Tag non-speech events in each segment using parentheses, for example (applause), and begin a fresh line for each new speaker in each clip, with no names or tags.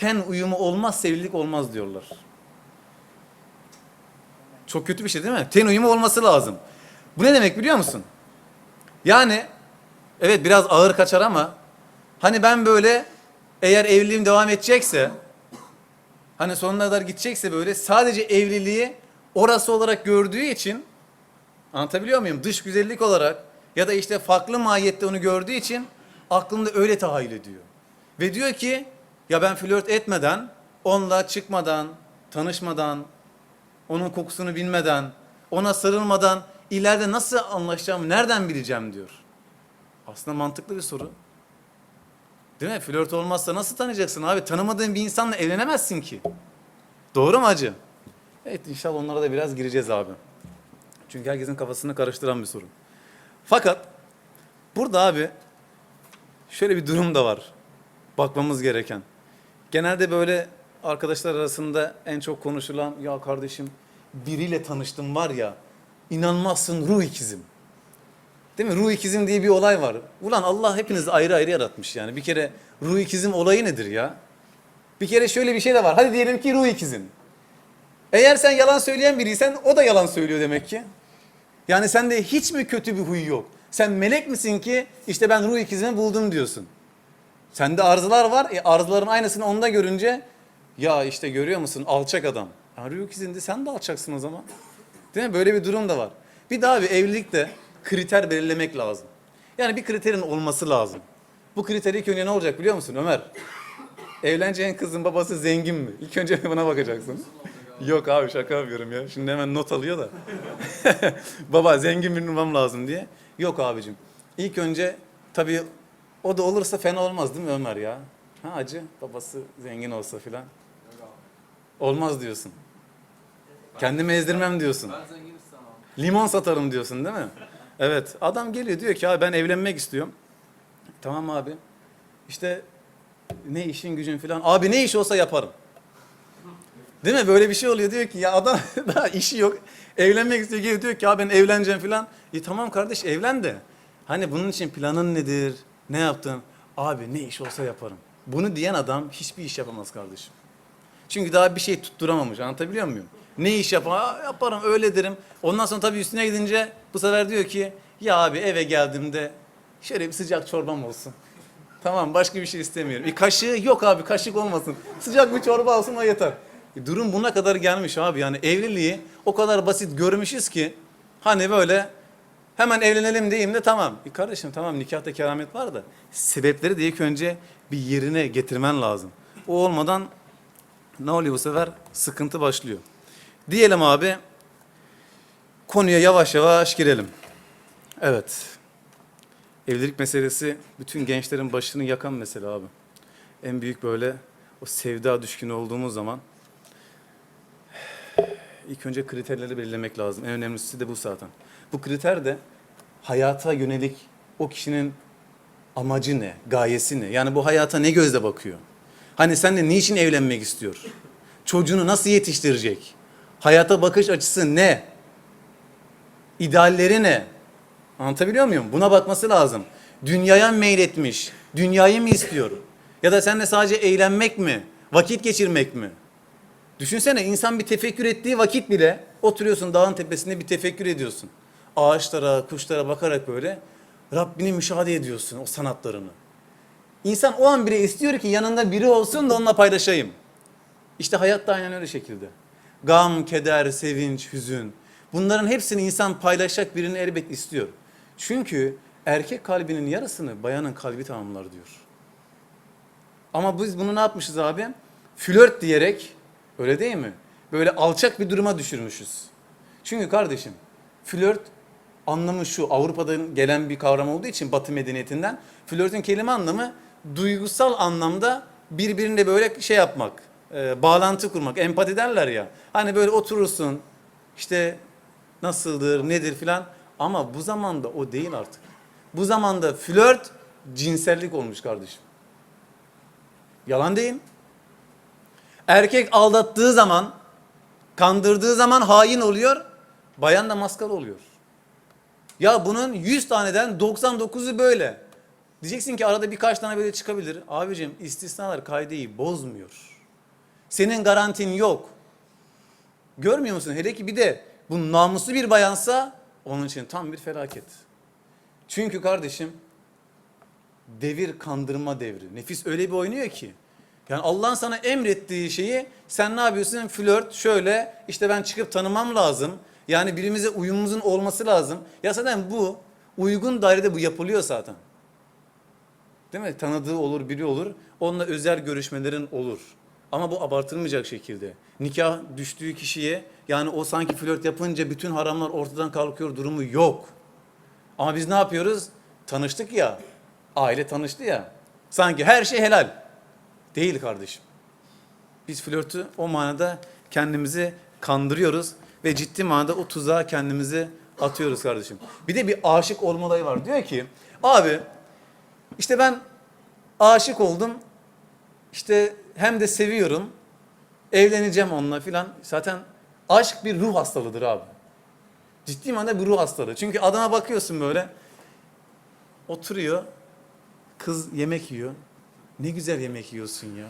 ten uyumu olmaz, evlilik olmaz diyorlar. Çok kötü bir şey değil mi? Ten uyumu olması lazım. Bu ne demek biliyor musun? Yani evet biraz ağır kaçar ama hani ben böyle eğer evliliğim devam edecekse hani sonuna kadar gidecekse böyle sadece evliliği orası olarak gördüğü için anlatabiliyor muyum? Dış güzellik olarak ya da işte farklı mahiyette onu gördüğü için aklında öyle tahayyül ediyor. Ve diyor ki ya ben flört etmeden, onunla çıkmadan, tanışmadan, onun kokusunu bilmeden, ona sarılmadan ileride nasıl anlaşacağımı nereden bileceğim diyor. Aslında mantıklı bir soru. Değil mi? Flört olmazsa nasıl tanıyacaksın abi? Tanımadığın bir insanla evlenemezsin ki. Doğru mu hacı? Evet inşallah onlara da biraz gireceğiz abi. Çünkü herkesin kafasını karıştıran bir sorun. Fakat burada abi şöyle bir durum da var. Bakmamız gereken. Genelde böyle arkadaşlar arasında en çok konuşulan ya kardeşim biriyle tanıştım var ya inanmazsın ruh ikizim. Değil mi? Ruh ikizim diye bir olay var. Ulan Allah hepinizi ayrı ayrı yaratmış yani. Bir kere ruh ikizim olayı nedir ya? Bir kere şöyle bir şey de var. Hadi diyelim ki ruh ikizin. Eğer sen yalan söyleyen biriysen o da yalan söylüyor demek ki. Yani sende hiç mi kötü bir huy yok? Sen melek misin ki işte ben ruh ikizimi buldum diyorsun. Sende arzular var. E arzuların aynısını onda görünce ya işte görüyor musun alçak adam. Ya ruh ikizinde sen de alçaksın o zaman. Değil mi? Böyle bir durum da var. Bir daha bir evlilikte kriter belirlemek lazım. Yani bir kriterin olması lazım. Bu kriter ilk önce ne olacak biliyor musun Ömer? Evleneceğin kızın babası zengin mi? İlk önce buna bakacaksın. Yok abi şaka yapıyorum ya. Şimdi hemen not alıyor da. (laughs) Baba zengin bir bulmam lazım diye. Yok abicim. İlk önce tabii o da olursa fena olmaz değil mi Ömer ya? Ha acı babası zengin olsa filan. Olmaz diyorsun. Kendimi ezdirmem diyorsun.
Ben zengin istemem.
Limon satarım diyorsun değil mi? Evet. Adam geliyor diyor ki abi ben evlenmek istiyorum. Tamam abi. İşte ne işin gücün falan. Abi ne iş olsa yaparım. Değil mi? Böyle bir şey oluyor. Diyor ki ya adam (laughs) daha işi yok. Evlenmek istiyor. Geliyor diyor ki abi ben evleneceğim falan. E tamam kardeş evlen de. Hani bunun için planın nedir? Ne yaptın? Abi ne iş olsa yaparım. Bunu diyen adam hiçbir iş yapamaz kardeşim. Çünkü daha bir şey tutturamamış. Anlatabiliyor muyum? Ne iş yapar? Yaparım öyle derim. Ondan sonra tabii üstüne gidince bu sefer diyor ki ya abi eve geldiğimde şöyle bir sıcak çorbam olsun. (laughs) Tamam başka bir şey istemiyorum. E, kaşığı yok abi kaşık olmasın. Sıcak bir çorba olsun o yeter. E, durum buna kadar gelmiş abi yani evliliği o kadar basit görmüşüz ki hani böyle hemen evlenelim diyeyim de tamam. E kardeşim tamam nikahta keramet var da sebepleri de ilk önce bir yerine getirmen lazım. O olmadan ne oluyor bu sefer? Sıkıntı başlıyor. Diyelim abi konuya yavaş yavaş girelim. Evet. Evlilik meselesi bütün gençlerin başını yakan mesele abi. En büyük böyle o sevda düşkünü olduğumuz zaman ilk önce kriterleri belirlemek lazım. En önemlisi de bu zaten. Bu kriter de hayata yönelik o kişinin amacı ne, gayesi ne? Yani bu hayata ne gözle bakıyor? Hani senle niçin evlenmek istiyor? Çocuğunu nasıl yetiştirecek? Hayata bakış açısı ne? İdealleri ne? Anlatabiliyor muyum? Buna bakması lazım. Dünyaya mı meyletmiş? Dünyayı mı istiyor? Ya da seninle sadece eğlenmek mi? Vakit geçirmek mi? Düşünsene insan bir tefekkür ettiği vakit bile oturuyorsun dağın tepesinde bir tefekkür ediyorsun. Ağaçlara, kuşlara bakarak böyle Rabbini müşahede ediyorsun o sanatlarını. İnsan o an bile istiyor ki yanında biri olsun da onunla paylaşayım. İşte hayat da aynen öyle şekilde. Gam, keder, sevinç, hüzün. Bunların hepsini insan paylaşacak birini elbet istiyor. Çünkü erkek kalbinin yarısını bayanın kalbi tamamlar diyor. Ama biz bunu ne yapmışız abi? Flört diyerek, öyle değil mi? Böyle alçak bir duruma düşürmüşüz. Çünkü kardeşim, flört anlamı şu, Avrupa'dan gelen bir kavram olduğu için Batı medeniyetinden, flörtün kelime anlamı duygusal anlamda birbirine böyle şey yapmak, e, bağlantı kurmak, empati derler ya. Hani böyle oturursun, işte nasıldır, nedir filan. Ama bu zamanda o değil artık. Bu zamanda flört cinsellik olmuş kardeşim. Yalan değil. Erkek aldattığı zaman, kandırdığı zaman hain oluyor, bayan da maskara oluyor. Ya bunun 100 taneden 99'u böyle. Diyeceksin ki arada birkaç tane böyle çıkabilir. Abicim istisnalar kaideyi bozmuyor. Senin garantin yok. Görmüyor musun? Hele ki bir de bu namuslu bir bayansa onun için tam bir felaket. Çünkü kardeşim devir kandırma devri. Nefis öyle bir oynuyor ki. Yani Allah'ın sana emrettiği şeyi sen ne yapıyorsun? Flört şöyle işte ben çıkıp tanımam lazım. Yani birimize uyumumuzun olması lazım. Ya zaten bu uygun dairede bu yapılıyor zaten. Değil mi? Tanıdığı olur, biri olur. Onunla özel görüşmelerin olur. Ama bu abartılmayacak şekilde. Nikah düştüğü kişiye yani o sanki flört yapınca bütün haramlar ortadan kalkıyor durumu yok. Ama biz ne yapıyoruz? Tanıştık ya. Aile tanıştı ya. Sanki her şey helal. Değil kardeşim. Biz flörtü o manada kendimizi kandırıyoruz ve ciddi manada o tuzağa kendimizi atıyoruz kardeşim. Bir de bir aşık olma olayı var. Diyor ki abi işte ben aşık oldum. İşte hem de seviyorum. Evleneceğim onunla filan. Zaten aşk bir ruh hastalığıdır abi. Ciddi manada bir ruh hastalığı. Çünkü adama bakıyorsun böyle. Oturuyor. Kız yemek yiyor. Ne güzel yemek yiyorsun ya.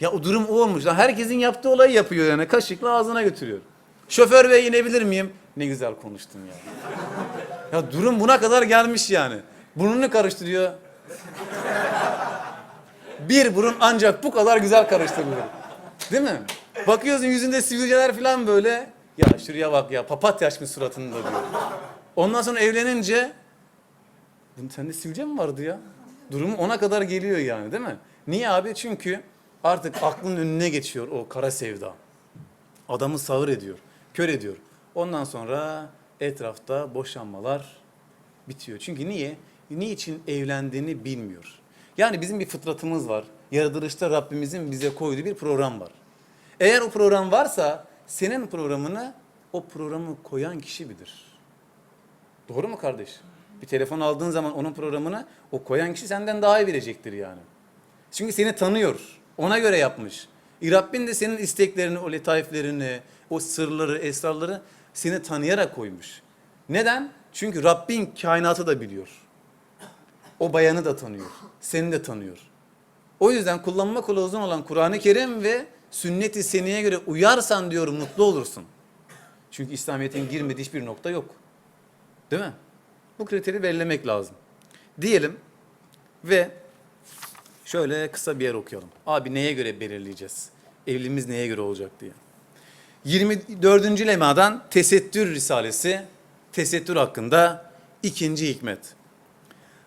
Ya o durum o olmuş. Herkesin yaptığı olayı yapıyor yani. Kaşıkla ağzına götürüyor. Şoför bey inebilir miyim? Ne güzel konuştun ya. Ya durum buna kadar gelmiş yani. Burnunu karıştırıyor. Bir burun ancak bu kadar güzel karıştırılır. Değil mi? Bakıyorsun yüzünde sivilceler falan böyle. Ya şuraya bak ya papatya açmış suratında diyor. Ondan sonra evlenince bunun sende sivilce mi vardı ya? Durumu ona kadar geliyor yani değil mi? Niye abi? Çünkü artık aklın önüne geçiyor o kara sevda. Adamı sağır ediyor, kör ediyor. Ondan sonra etrafta boşanmalar bitiyor. Çünkü niye? Niçin evlendiğini bilmiyor. Yani bizim bir fıtratımız var. Yaratılışta Rabbimizin bize koyduğu bir program var. Eğer o program varsa senin programını o programı koyan kişi bilir. Doğru mu kardeş? Bir telefon aldığın zaman onun programını o koyan kişi senden daha iyi bilecektir yani. Çünkü seni tanıyor. Ona göre yapmış. E Rabbin de senin isteklerini, o letaiflerini, o sırları, esrarları seni tanıyarak koymuş. Neden? Çünkü Rabbin kainatı da biliyor. O bayanı da tanıyor. Seni de tanıyor. O yüzden kullanma kılavuzun olan Kur'an-ı Kerim ve sünnet-i seniyeye göre uyarsan diyor mutlu olursun. Çünkü İslamiyet'in girmediği hiçbir nokta yok. Değil mi? Bu kriteri belirlemek lazım. Diyelim ve şöyle kısa bir yer okuyalım. Abi neye göre belirleyeceğiz? Evliliğimiz neye göre olacak diye. 24. lemadan Tesettür Risalesi, tesettür hakkında ikinci hikmet.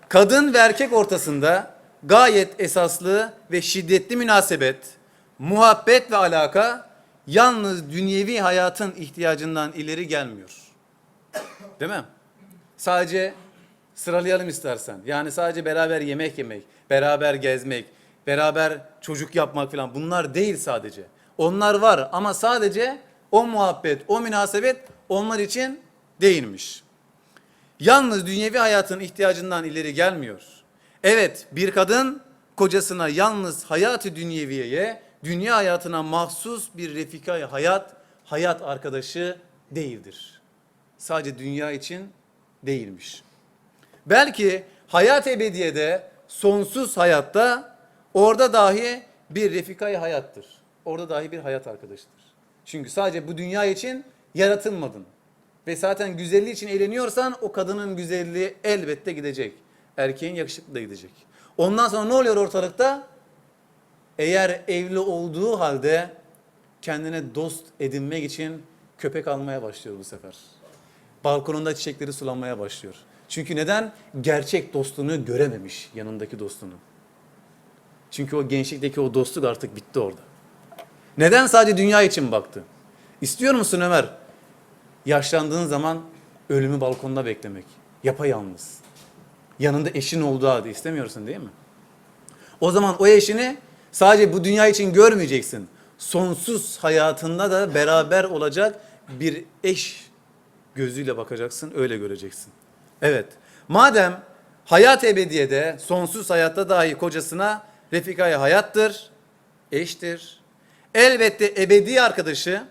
Kadın ve erkek ortasında gayet esaslı ve şiddetli münasebet, muhabbet ve alaka yalnız dünyevi hayatın ihtiyacından ileri gelmiyor. Değil mi? Sadece sıralayalım istersen. Yani sadece beraber yemek yemek, beraber gezmek, beraber çocuk yapmak falan bunlar değil sadece. Onlar var ama sadece o muhabbet, o münasebet onlar için değilmiş. Yalnız dünyevi hayatın ihtiyacından ileri gelmiyor. Evet bir kadın kocasına yalnız hayatı dünyeviyeye, dünya hayatına mahsus bir refikayı hayat, hayat arkadaşı değildir. Sadece dünya için değilmiş. Belki hayat ebediyede, sonsuz hayatta orada dahi bir refikayı hayattır. Orada dahi bir hayat arkadaşıdır. Çünkü sadece bu dünya için yaratılmadın. Ve zaten güzelliği için eğleniyorsan o kadının güzelliği elbette gidecek. Erkeğin yakışıklı da gidecek. Ondan sonra ne oluyor ortalıkta? Eğer evli olduğu halde kendine dost edinmek için köpek almaya başlıyor bu sefer. Balkonunda çiçekleri sulamaya başlıyor. Çünkü neden? Gerçek dostluğunu görememiş yanındaki dostunu. Çünkü o gençlikteki o dostluk artık bitti orada. Neden sadece dünya için baktı? İstiyor musun Ömer? Yaşlandığın zaman ölümü balkonda beklemek. Yapayalnız. Yanında eşin olduğu halde istemiyorsun değil mi? O zaman o eşini sadece bu dünya için görmeyeceksin. Sonsuz hayatında da beraber olacak bir eş gözüyle bakacaksın, öyle göreceksin. Evet. Madem hayat ebediyede, sonsuz hayatta dahi kocasına refikaya hayattır, eştir. Elbette ebedi arkadaşı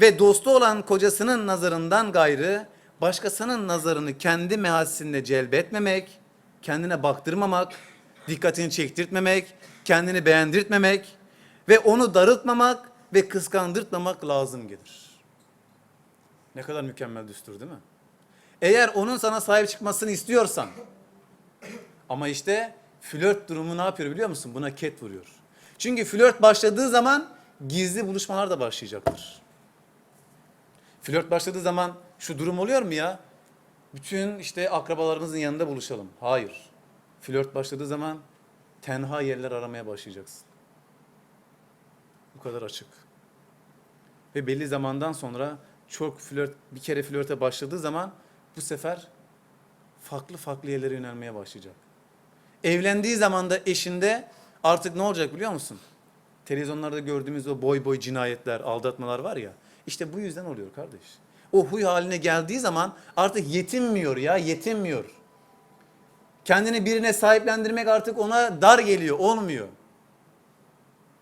ve dostu olan kocasının nazarından gayrı başkasının nazarını kendi mehasinde celbetmemek, kendine baktırmamak, dikkatini çektirtmemek, kendini beğendirtmemek ve onu darıltmamak ve kıskandırtmamak lazım gelir. Ne kadar mükemmel düstur değil mi? Eğer onun sana sahip çıkmasını istiyorsan ama işte flört durumu ne yapıyor biliyor musun? Buna ket vuruyor. Çünkü flört başladığı zaman gizli buluşmalar da başlayacaktır. Flört başladığı zaman şu durum oluyor mu ya? Bütün işte akrabalarımızın yanında buluşalım. Hayır. Flört başladığı zaman tenha yerler aramaya başlayacaksın. Bu kadar açık. Ve belli zamandan sonra çok flört, bir kere flörte başladığı zaman bu sefer farklı farklı yerlere yönelmeye başlayacak. Evlendiği zaman da eşinde artık ne olacak biliyor musun? Televizyonlarda gördüğümüz o boy boy cinayetler, aldatmalar var ya. İşte bu yüzden oluyor kardeş. O huy haline geldiği zaman artık yetinmiyor ya, yetinmiyor. Kendini birine sahiplendirmek artık ona dar geliyor, olmuyor.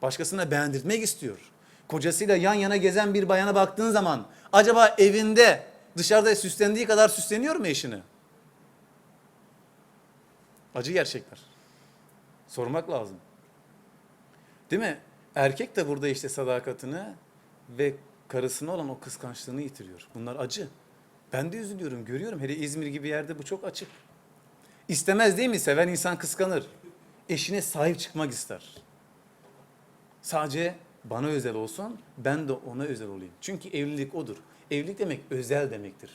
Başkasına beğendirtmek istiyor. Kocasıyla yan yana gezen bir bayana baktığın zaman acaba evinde dışarıda süslendiği kadar süsleniyor mu eşini? Acı gerçekler. Sormak lazım. Değil mi? Erkek de burada işte sadakatini ve karısına olan o kıskançlığını yitiriyor. Bunlar acı. Ben de üzülüyorum, görüyorum. Hele İzmir gibi yerde bu çok açık. İstemez değil mi? Seven insan kıskanır. Eşine sahip çıkmak ister. Sadece bana özel olsun, ben de ona özel olayım. Çünkü evlilik odur. Evlilik demek özel demektir.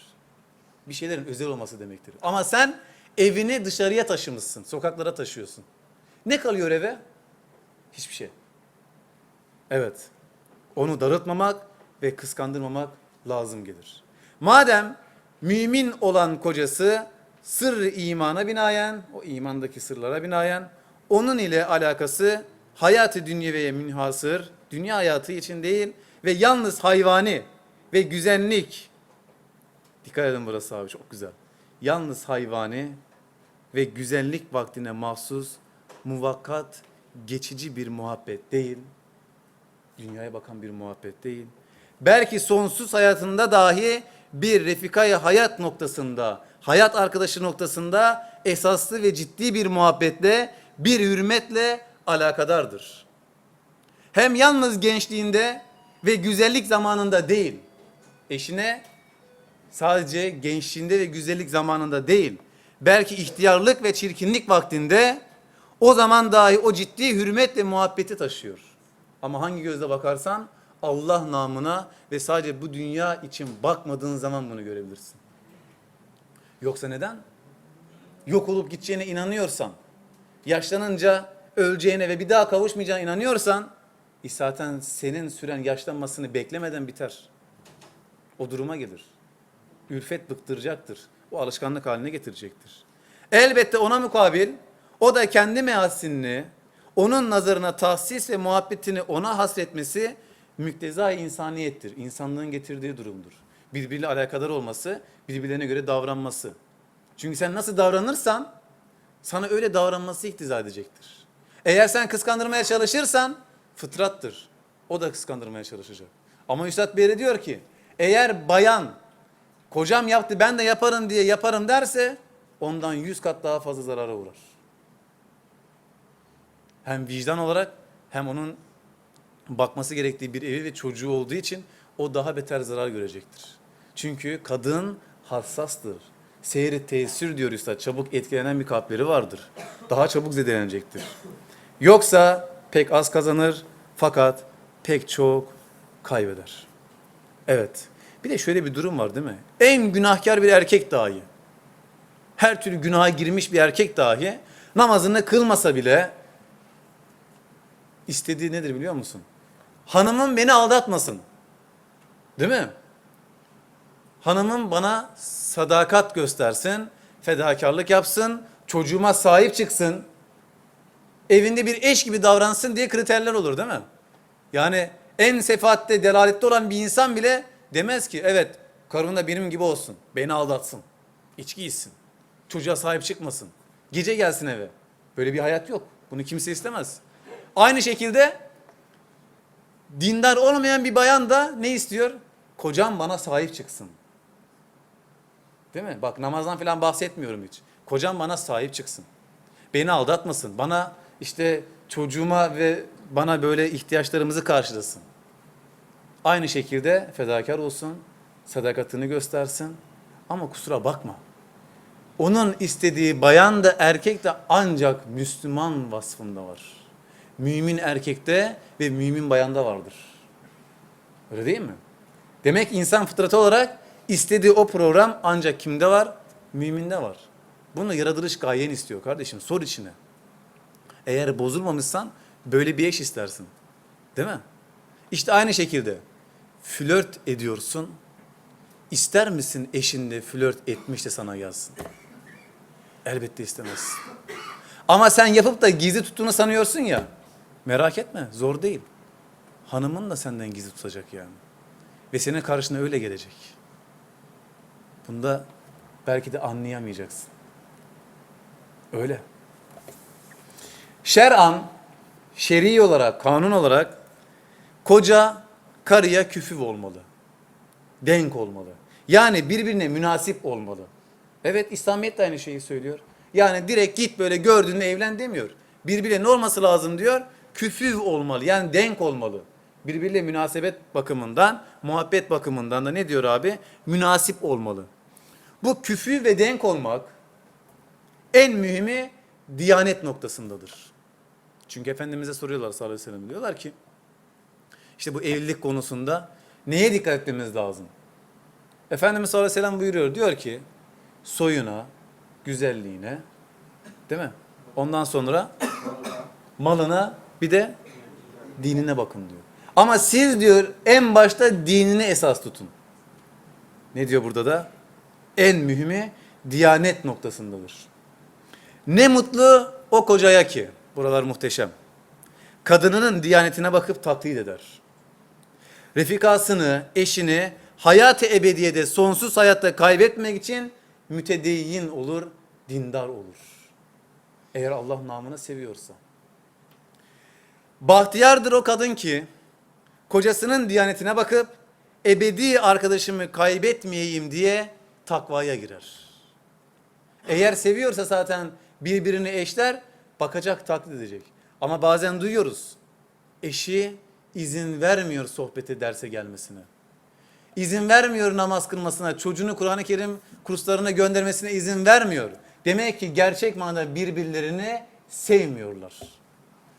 Bir şeylerin özel olması demektir. Ama sen evini dışarıya taşımışsın, sokaklara taşıyorsun. Ne kalıyor eve? Hiçbir şey. Evet. Onu darıltmamak ve kıskandırmamak lazım gelir. Madem mümin olan kocası sırrı imana binaen, o imandaki sırlara binaen, onun ile alakası hayatı dünyeveye münhasır, dünya hayatı için değil ve yalnız hayvani ve güzellik. Dikkat edin burası abi çok güzel. Yalnız hayvani ve güzellik vaktine mahsus muvakkat geçici bir muhabbet değil. Dünyaya bakan bir muhabbet değil. Belki sonsuz hayatında dahi bir refikayı hayat noktasında, hayat arkadaşı noktasında esaslı ve ciddi bir muhabbetle, bir hürmetle alakadardır. Hem yalnız gençliğinde ve güzellik zamanında değil, eşine sadece gençliğinde ve güzellik zamanında değil, belki ihtiyarlık ve çirkinlik vaktinde o zaman dahi o ciddi hürmet ve muhabbeti taşıyor. Ama hangi gözle bakarsan Allah namına ve sadece bu dünya için bakmadığın zaman bunu görebilirsin. Yoksa neden? Yok olup gideceğine inanıyorsan, yaşlanınca öleceğine ve bir daha kavuşmayacağına inanıyorsan, zaten senin süren yaşlanmasını beklemeden biter. O duruma gelir. Ülfet bıktıracaktır. O alışkanlık haline getirecektir. Elbette ona mukabil o da kendi mehassinini, onun nazarına tahsis ve muhabbetini ona hasretmesi mükteza insaniyettir. İnsanlığın getirdiği durumdur. Birbiriyle alakadar olması, birbirlerine göre davranması. Çünkü sen nasıl davranırsan sana öyle davranması iktiza edecektir. Eğer sen kıskandırmaya çalışırsan fıtrattır. O da kıskandırmaya çalışacak. Ama Üstad Bey'e diyor ki eğer bayan kocam yaptı ben de yaparım diye yaparım derse ondan yüz kat daha fazla zarara uğrar. Hem vicdan olarak hem onun bakması gerektiği bir evi ve çocuğu olduğu için o daha beter zarar görecektir. Çünkü kadın hassastır. Seyri tesir diyor Üstad. Çabuk etkilenen bir kalpleri vardır. Daha çabuk zedelenecektir. Yoksa pek az kazanır fakat pek çok kaybeder. Evet. Bir de şöyle bir durum var değil mi? En günahkar bir erkek dahi, her türlü günaha girmiş bir erkek dahi namazını kılmasa bile istediği nedir biliyor musun? Hanımım beni aldatmasın. Değil mi? Hanımım bana sadakat göstersin, fedakarlık yapsın, çocuğuma sahip çıksın, evinde bir eş gibi davransın diye kriterler olur değil mi? Yani en sefahatte, delalette olan bir insan bile demez ki evet karım da benim gibi olsun, beni aldatsın, içki içsin, çocuğa sahip çıkmasın, gece gelsin eve. Böyle bir hayat yok. Bunu kimse istemez. Aynı şekilde dindar olmayan bir bayan da ne istiyor? Kocam bana sahip çıksın. Değil mi? Bak namazdan falan bahsetmiyorum hiç. Kocam bana sahip çıksın. Beni aldatmasın. Bana işte çocuğuma ve bana böyle ihtiyaçlarımızı karşılasın. Aynı şekilde fedakar olsun, sadakatini göstersin ama kusura bakma. Onun istediği bayan da erkek de ancak Müslüman vasfında var. Mümin erkekte ve mümin bayanda vardır. Öyle değil mi? Demek insan fıtratı olarak istediği o program ancak kimde var? Müminde var. Bunu yaratılış gayen istiyor kardeşim. Sor içine. Eğer bozulmamışsan böyle bir eş istersin. Değil mi? İşte aynı şekilde flört ediyorsun. İster misin eşinle flört etmiş de sana yazsın? Elbette istemez. Ama sen yapıp da gizli tuttuğunu sanıyorsun ya. Merak etme zor değil. Hanımın da senden gizli tutacak yani. Ve senin karşına öyle gelecek. Bunda belki de anlayamayacaksın. Öyle. Şer'an, şer'i olarak, kanun olarak koca karıya küfüv olmalı. Denk olmalı. Yani birbirine münasip olmalı. Evet İslamiyet de aynı şeyi söylüyor. Yani direkt git böyle gördüğünde evlen demiyor. Birbirine ne olması lazım diyor? Küfüv olmalı. Yani denk olmalı. Birbiriyle münasebet bakımından, muhabbet bakımından da ne diyor abi? Münasip olmalı. Bu küfü ve denk olmak en mühimi diyanet noktasındadır. Çünkü Efendimiz'e soruyorlar sallallahu aleyhi ve sellem. Diyorlar ki işte bu evlilik konusunda neye dikkat etmemiz lazım? Efendimiz sallallahu aleyhi ve sellem buyuruyor. Diyor ki soyuna, güzelliğine değil mi? Ondan sonra malına bir de dinine bakın diyor. Ama siz diyor en başta dinini esas tutun. Ne diyor burada da? En mühimi diyanet noktasındadır. Ne mutlu o kocaya ki. Buralar muhteşem. Kadınının diyanetine bakıp taklit eder. Refikasını, eşini hayat-ı ebediyede sonsuz hayatta kaybetmek için mütedeyyin olur, dindar olur. Eğer Allah namını seviyorsa. Bahtiyardır o kadın ki kocasının diyanetine bakıp ebedi arkadaşımı kaybetmeyeyim diye takvaya girer. Eğer seviyorsa zaten birbirini eşler bakacak taklit edecek. Ama bazen duyuyoruz. Eşi izin vermiyor sohbete derse gelmesine. İzin vermiyor namaz kılmasına, çocuğunu Kur'an-ı Kerim kurslarına göndermesine izin vermiyor. Demek ki gerçek manada birbirlerini sevmiyorlar.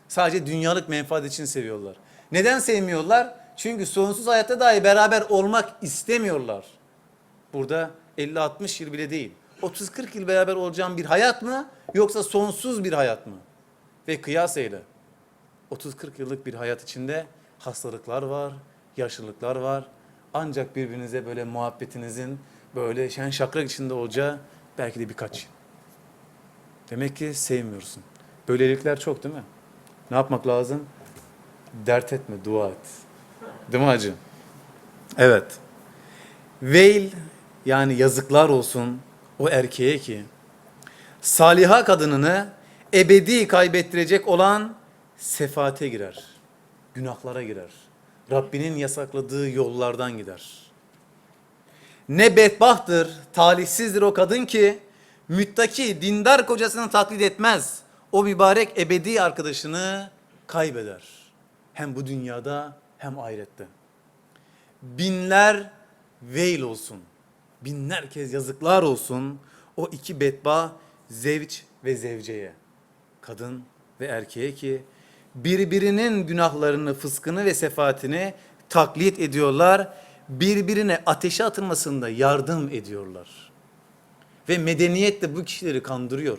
Sadece dünyalık menfaat için seviyorlar. Neden sevmiyorlar? Çünkü sonsuz hayatta dahi beraber olmak istemiyorlar. Burada 50-60 yıl bile değil. 30-40 yıl beraber olacağım bir hayat mı yoksa sonsuz bir hayat mı? Ve kıyas eyle. 30-40 yıllık bir hayat içinde hastalıklar var, yaşlılıklar var. Ancak birbirinize böyle muhabbetinizin böyle şen şakrak içinde olacağı belki de birkaç yıl. Demek ki sevmiyorsun. Böylelikler çok değil mi? Ne yapmak lazım? Dert etme, dua et. Değil mi hacı? Evet. Veil yani yazıklar olsun o erkeğe ki saliha kadınını ebedi kaybettirecek olan sefate girer. Günahlara girer. Rabbinin yasakladığı yollardan gider. Ne bedbahtır, talihsizdir o kadın ki müttaki, dindar kocasını taklit etmez. O mübarek ebedi arkadaşını kaybeder. Hem bu dünyada hem ahirette. Binler veil olsun. Binler kez yazıklar olsun o iki bedba zevç ve zevceye. Kadın ve erkeğe ki birbirinin günahlarını, fıskını ve sefaatini taklit ediyorlar. Birbirine ateşe atılmasında yardım ediyorlar. Ve medeniyet de bu kişileri kandırıyor.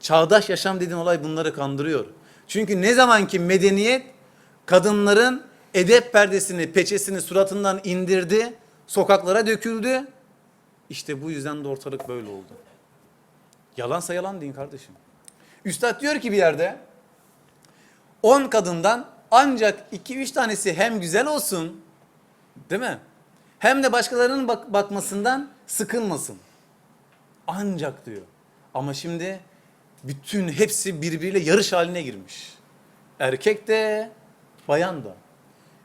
Çağdaş yaşam dediğin olay bunları kandırıyor. Çünkü ne zaman ki medeniyet kadınların edep perdesini, peçesini suratından indirdi, sokaklara döküldü. İşte bu yüzden de ortalık böyle oldu. Yalansa yalan deyin kardeşim. Üstad diyor ki bir yerde 10 kadından ancak 2-3 tanesi hem güzel olsun değil mi? Hem de başkalarının bak- bakmasından sıkılmasın. Ancak diyor. Ama şimdi bütün hepsi birbiriyle yarış haline girmiş. Erkek de bayan da.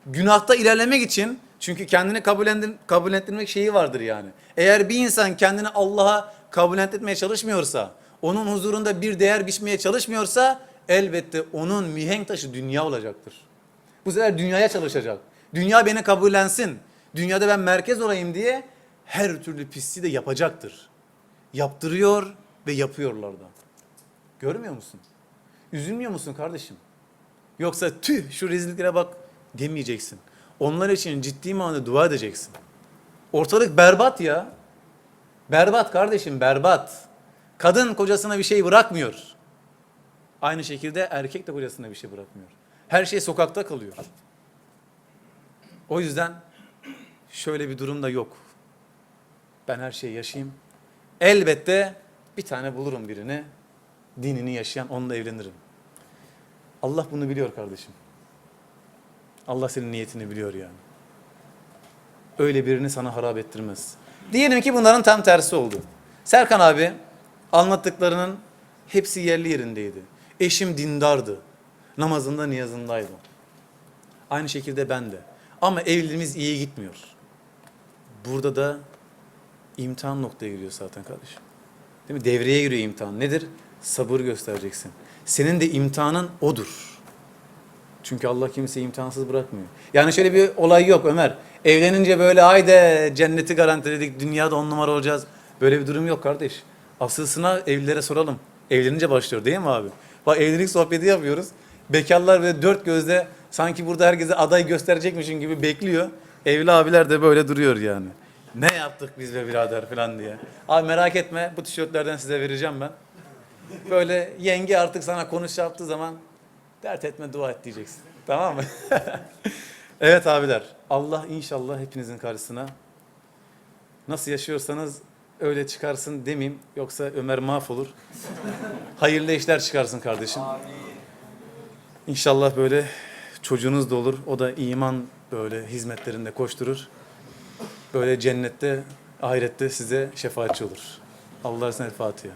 Günahta ilerlemek için çünkü kendini kabul kabullendirmek şeyi vardır yani. Eğer bir insan kendini Allah'a kabul etmeye çalışmıyorsa, onun huzurunda bir değer biçmeye çalışmıyorsa elbette onun mihenk taşı dünya olacaktır. Bu sefer dünyaya çalışacak. Dünya beni kabullensin. Dünyada ben merkez olayım diye her türlü pisliği de yapacaktır. Yaptırıyor ve yapıyorlar da. Görmüyor musun? Üzülmüyor musun kardeşim? Yoksa tüh şu rezilliklere bak demeyeceksin. Onlar için ciddi manada dua edeceksin. Ortalık berbat ya. Berbat kardeşim berbat. Kadın kocasına bir şey bırakmıyor. Aynı şekilde erkek de kocasına bir şey bırakmıyor. Her şey sokakta kalıyor. O yüzden şöyle bir durum da yok. Ben her şeyi yaşayayım. Elbette bir tane bulurum birini. Dinini yaşayan onunla evlenirim. Allah bunu biliyor kardeşim. Allah senin niyetini biliyor yani. Öyle birini sana harap ettirmez. Diyelim ki bunların tam tersi oldu. Serkan abi anlattıklarının hepsi yerli yerindeydi. Eşim dindardı. Namazında niyazındaydı. Aynı şekilde ben de. Ama evliliğimiz iyi gitmiyor. Burada da imtihan noktaya giriyor zaten kardeşim. Değil mi? Devreye giriyor imtihan. Nedir? Sabır göstereceksin. Senin de imtihanın odur. Çünkü Allah kimseyi imtihansız bırakmıyor. Yani şöyle bir olay yok Ömer. Evlenince böyle hayde cenneti garantiledik, dünyada on numara olacağız. Böyle bir durum yok kardeş. Asıl sınav evlilere soralım. Evlenince başlıyor değil mi abi? Bak evlilik sohbeti yapıyoruz. Bekarlar böyle dört gözle sanki burada herkese aday gösterecekmişin gibi bekliyor. Evli abiler de böyle duruyor yani. Ne yaptık biz be birader falan diye. Abi merak etme bu tişörtlerden size vereceğim ben. Böyle yenge artık sana konuş yaptığı zaman dert etme dua et diyeceksin. Tamam mı? (laughs) evet abiler. Allah inşallah hepinizin karşısına nasıl yaşıyorsanız öyle çıkarsın demeyeyim. Yoksa Ömer mahvolur. Hayırlı işler çıkarsın kardeşim. İnşallah böyle çocuğunuz da olur. O da iman böyle hizmetlerinde koşturur. Böyle cennette, ahirette size şefaatçi olur. Allah sana Fatiha.